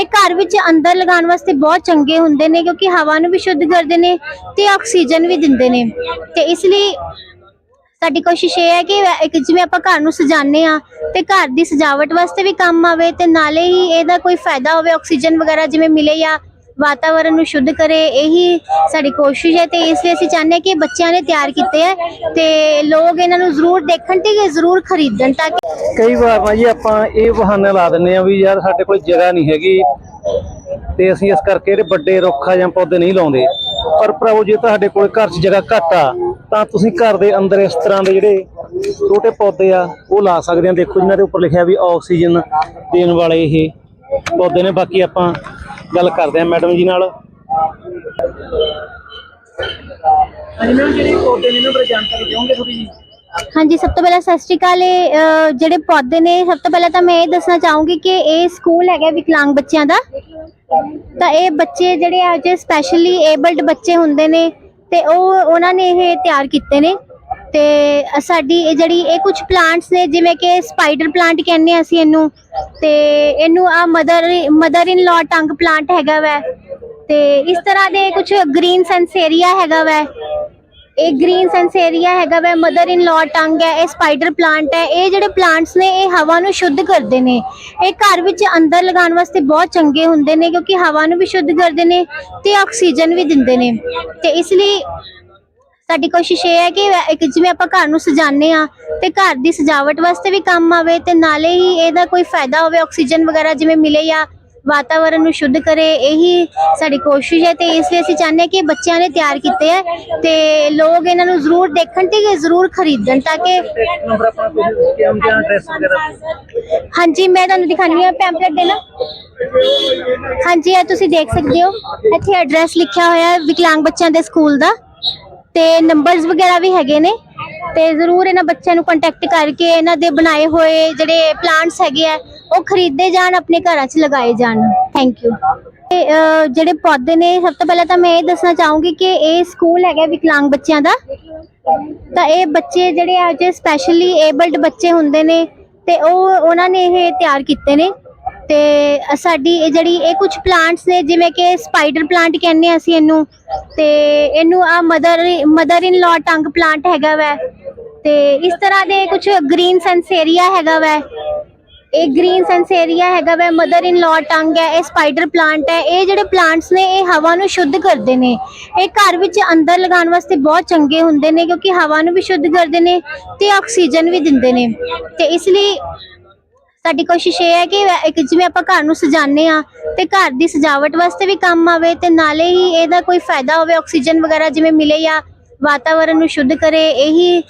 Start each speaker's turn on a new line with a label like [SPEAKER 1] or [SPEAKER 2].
[SPEAKER 1] ਇਹ ਘਰ ਵਿੱਚ ਅੰਦਰ ਲਗਾਉਣ ਵਾਸਤੇ ਬਹੁਤ ਚੰਗੇ ਹੁੰਦੇ ਨੇ ਕਿਉਂਕਿ ਹਵਾ ਨੂੰ ਵੀ ਸ਼ੁੱਧ ਕਰਦੇ ਨੇ ਤੇ ਆਕਸੀਜਨ ਵੀ ਦਿੰਦੇ ਨੇ। ਤੇ ਇਸ ਲਈ ਸਾਡੀ ਕੋਸ਼ਿਸ਼ ਇਹ ਹੈ ਕਿ ਇੱਕ ਜਿਵੇਂ ਆਪਾਂ ਘਰ ਨੂੰ ਸਜਾਉਂਦੇ ਆ ਤੇ ਘਰ ਦੀ ਸਜਾਵਟ ਵਾਸਤੇ ਵੀ ਕੰਮ ਆਵੇ ਤੇ ਨਾਲੇ ਹੀ ਇਹਦਾ ਕੋਈ ਫਾਇਦਾ ਹੋਵੇ, ਆਕਸੀਜਨ ਵਗੈਰਾ ਜਿਵੇਂ ਮਿਲੇ ਜਾਂ ਵਾਤਾਵਰਣ ਨੂੰ ਸ਼ੁੱਧ ਕਰੇ, ਇਹੀ ਸਾਡੀ ਕੋਸ਼ਿਸ਼ ਹੈ ਤੇ ਇਸ ਲਈ ਅਸੀਂ ਚਾਹੁੰਦੇ ਹਾਂ ਕਿ ਬੱਚਿਆਂ ਨੇ ਤਿਆਰ ਕੀਤੇ ਹੈ ਤੇ ਲੋਕ ਇਹਨਾਂ ਨੂੰ ਜ਼ਰੂਰ ਦੇਖਣ ਤੇ ਜ਼ਰੂਰ ਖਰੀਦਣ ਤਾਂ ਕਿ
[SPEAKER 2] ਕਈ ਵਾਰ ਨਾ ਆਪਾਂ ਇਹ ਬਹਾਨਾ ਲਾ ਦਿੰਨੇ ਆ ਵੀ ਯਾਰ ਸਾਡੇ ਕੋਲ ਜਗ੍ਹਾ ਨਹੀਂ ਹੈਗੀ ਤੇ ਅਸੀਂ ਇਸ ਕਰਕੇ ਇਹਦੇ ਵੱਡੇ ਰੁੱਖਾਂ ਜਾਂ ਪੌਦੇ ਨਹੀਂ ਲਾਉਂਦੇ। ਪਰ ਪ੍ਰਭੂ ਜੇ, ਤੁਹਾਡੇ ਕੋਲ ਘਰ 'ਚ ਜਗ੍ਹਾ ਘੱਟ ਆ, ਤਾਂ ਤੁਸੀਂ ਘਰ ਦੇ ਅੰਦਰ ਇਸ ਤਰ੍ਹਾਂ ਦੇ ਜਿਹੜੇ ਛੋਟੇ ਪੌਦੇ ਆ, ਉਹ ਲਾ ਸਕਦੇ ਆ। ਦੇਖੋ ਜਿਨ੍ਹਾਂ ਦੇ ਉੱਪਰ ਲਿਖਿਆ ਵੀ ਆਕਸੀਜਨ ਦੇਣ ਵਾਲੇ ਇਹ ਪੌਦੇ ਨੇ। ਬਾਕੀ ਆਪਾਂ ਗੱਲ ਕਰਦੇ ਆ ਮੈਡਮ ਜੀ ਨਾਲ। ਹਾਂਜੀ ਮੈਮ ਜਿਹੜੇ ਪੌਦੇ ਨੇ ਇਹਨਾਂ ਬਾਰੇ ਜਾਣਕਾਰੀ ਦਿਓਗੇ ਥੋੜੀ ਜੀ?
[SPEAKER 1] ਹਾਂਜੀ ਸਭ ਤੋਂ ਪਹਿਲਾਂ ਸਤਿ ਸ਼੍ਰੀ ਅਕਾਲ। ਇਹ ਜਿਹੜੇ ਪੌਦੇ ਨੇ ਸਭ ਤੋਂ ਪਹਿਲਾਂ ਤਾਂ ਮੈਂ ਇਹ ਦੱਸਣਾ ਚਾਹੂੰਗੀ ਕਿ ਇਹ ਸਕੂਲ ਹੈਗਾ ਵਿਕਲਾਂਗ ਬੱਚਿਆਂ ਦਾ। ਤਾਂ ਇਹ ਬੱਚੇ ਜਿਹੜੇ ਆ ਜੇ ਸਪੈਸ਼ਲੀ ਏਬਲਡ ਬੱਚੇ ਹੁੰਦੇ ਨੇ ਤੇ ਉਹ ਉਹਨਾਂ ਨੇ ਇਹ ਤਿਆਰ ਕੀਤੇ ਨੇ। ਤੇ ਸਾਡੀ ਇਹ ਜਿਹੜੀ ਇਹ ਕੁਝ ਪਲਾਂਟਸ ਨੇ, ਜਿਵੇਂ ਕਿ ਸਪਾਈਡਰ ਪਲਾਂਟ ਕਹਿੰਦੇ ਆ ਅਸੀਂ ਇਹਨੂੰ, ਤੇ ਇਹਨੂੰ ਆ ਮਦਰ ਮਦਰ ਇਨ ਲਾ ਟੰਗ ਪਲਾਂਟ ਹੈਗਾ ਵੈ। ਤੇ ਇਸ ਤਰ੍ਹਾਂ ਦੇ ਕੁਝ ਗ੍ਰੀਨ ਸੈਂਸੇਰੀਆ ਹੈਗਾ ਵੈ। ਇਹ ਗ੍ਰੀਨ ਸੈਂਸੇਰੀਆ ਹੈਗਾ ਵੈ ਮਦਰ ਇਨ ਲਾ ਟੰਗ ਹੈ, ਇਹ ਸਪਾਈਡਰ ਪਲਾਂਟ ਹੈ। ਇਹ ਜਿਹੜੇ ਪਲਾਂਟਸ ਨੇ, ਇਹ ਹਵਾ ਨੂੰ ਸ਼ੁੱਧ ਕਰਦੇ ਨੇ। ਇਹ ਘਰ ਵਿੱਚ ਅੰਦਰ ਲਗਾਉਣ ਵਾਸਤੇ ਬਹੁਤ ਚੰਗੇ ਹੁੰਦੇ ਨੇ, ਕਿਉਂਕਿ ਹਵਾ ਨੂੰ ਵੀ ਸ਼ੁੱਧ ਕਰਦੇ ਨੇ ਤੇ ਆਕਸੀਜਨ ਵੀ ਦਿੰਦੇ ਨੇ। ਤੇ ਇਸ ਲਈ ਸਾਡੀ ਕੋਸ਼ਿਸ਼ ਇਹ ਹੈ ਕਿ ਇੱਕ ਜਿਵੇਂ ਆਪਾਂ ਘਰ ਨੂੰ ਸਜਾਉਂਦੇ ਆ ਤੇ ਘਰ ਦੀ ਸਜਾਵਟ ਵਾਸਤੇ ਵੀ ਕੰਮ ਆਵੇ ਤੇ ਨਾਲੇ ਹੀ ਇਹਦਾ ਕੋਈ ਫਾਇਦਾ ਹੋਵੇ, ਆਕਸੀਜਨ ਵਗੈਰਾ ਜਿਵੇਂ ਮਿਲੇ ਜਾਂ ਵਾਤਾਵਰਣ ਨੂੰ ਸ਼ੁੱਧ ਕਰੇ, ਇਹੀ ਸਾਡੀ ਕੋਸ਼ਿਸ਼ ਹੈ ਤੇ ਇਸ ਲਈ ਅਸੀਂ ਚਾਹੁੰਦੇ ਹਾਂ ਕਿ ਬੱਚਿਆਂ ਨੇ ਤਿਆਰ ਕੀਤੇ ਹੈ ਤੇ ਲੋਕ ਇਹਨਾਂ ਨੂੰ ਜ਼ਰੂਰ ਦੇਖਣ ਤੇ ਜ਼ਰੂਰ ਖਰੀਦਣ ਤਾਂ ਕਿ ਹਾਂਜੀ, ਮੈਂ ਤੁਹਾਨੂੰ ਦਿਖਾਣੀ ਆ ਪੈਂਪਲੇਟ ਦੇ ਹਾਂਜੀ, ਇਹ ਤੁਸੀਂ ਦੇਖ ਸਕਦੇ ਹੋ। ਇੱਥੇ ਐਡਰੈਸ ਲਿਖਿਆ ਹੋਇਆ ਹੈ ਵਿਕਲਾਂਗ ਬੱਚਿਆਂ ਦੇ ਸਕੂਲ ਦਾ। ਤੇ ਨੰਬਰਸ ਵਗੈਰਾ ਵੀ ਹੈਗੇ ਨੇ। ਤੇ ਜ਼ਰੂਰ ਇਹਨਾਂ ਬੱਚਿਆਂ ਨੂੰ ਕੰਟੈਕਟ ਕਰਕੇ ਇਹਨਾਂ ਦੇ ਬਣਾਏ ਹੋਏ ਜਿਹੜੇ ਪਲਾਂਟਸ ਹੈਗੇ ਆ, ਉਹ ਖਰੀਦੇ ਜਾਣ, ਆਪਣੇ ਘਰਾਂ 'ਚ ਲਗਾਏ ਜਾਣ। ਥੈਂਕ ਯੂ ਤੇ ਜਿਹੜੇ ਪੌਦੇ ਨੇ, ਸਭ ਤੋਂ ਪਹਿਲਾਂ ਤਾਂ ਮੈਂ ਇਹ ਦੱਸਣਾ ਚਾਹੂੰਗੀ ਕਿ ਇਹ ਸਕੂਲ ਹੈਗਾ ਵਿਕਲਾਂਗ ਬੱਚਿਆਂ ਦਾ। ਤਾਂ ਇਹ ਬੱਚੇ ਜਿਹੜੇ ਆ ਜੇ ਸਪੈਸ਼ਲੀ ਏਬਲਡ ਬੱਚੇ ਹੁੰਦੇ ਨੇ, ਤੇ ਉਹ, ਉਹਨਾਂ ਨੇ ਇਹ ਤਿਆਰ ਕੀਤੇ ਨੇ। ਤੇ ਸਾਡੀ ਇਹ ਜਿਹੜੀ ਇਹ ਕੁਝ ਪਲਾਂਟਸ ਨੇ, ਜਿਵੇਂ ਕਿ ਸਪਾਈਡਰ ਪਲਾਂਟ ਕਹਿੰਦੇ ਆ ਅਸੀਂ ਇਹਨੂੰ, ਤੇ ਇਹਨੂੰ ਆ ਮਦਰ ਮਦਰ ਇਨ ਲਾ ਟੰਗ ਪਲਾਂਟ ਹੈਗਾ ਵੈ, ਤੇ ਇਸ ਤਰ੍ਹਾਂ ਦੇ ਕੁਝ ਗ੍ਰੀਨ ਸੈਂਸੇਰੀਆ ਹੈਗਾ ਵੈ। ਇਹ ਗ੍ਰੀਨ ਸੈਂਸੇਰੀਆ ਹੈਗਾ ਵੈ ਮਦਰ ਇਨ ਲਾ ਟੰਗ ਹੈ, ਇਹ ਸਪਾਈਡਰ ਪਲਾਂਟ ਹੈ, ਇਹ ਜਿਹੜੇ ਪਲਾਂਟਸ ਨੇ, ਇਹ ਹਵਾ ਨੂੰ ਸ਼ੁੱਧ ਕਰਦੇ ਨੇ। ਇਹ ਘਰ ਵਿੱਚ ਅੰਦਰ ਲਗਾਉਣ ਵਾਸਤੇ ਬਹੁਤ ਚੰਗੇ ਹੁੰਦੇ ਨੇ, ਕਿਉਂਕਿ ਹਵਾ ਨੂੰ ਵੀ ਸ਼ੁੱਧ ਕਰਦੇ ਨੇ ਤੇ ਆਕਸੀਜਨ ਵੀ ਦਿੰਦੇ ਨੇ। ਤੇ ਇਸ ਲਈ ਸਾਡੀ ਕੋਸ਼ਿਸ਼ ਇਹ ਹੈ ਕਿ ਇੱਕ ਜਿਵੇਂ ਆਪਾਂ ਘਰ ਨੂੰ ਸਜਾਉਂਦੇ ਆ ਤੇ ਘਰ ਦੀ ਸਜਾਵਟ ਵਾਸਤੇ ਵੀ ਕੰਮ ਆਵੇ ਤੇ ਨਾਲੇ ਹੀ ਇਹਦਾ ਕੋਈ ਫਾਇਦਾ ਹੋਵੇ, ਆਕਸੀਜਨ ਵਗੈਰਾ ਜਿਵੇਂ ਮਿਲੇ ਜਾਂ ਵਾਤਾਵਰਣ ਨੂੰ ਸ਼ੁੱਧ ਕਰੇ, ਇਹੀ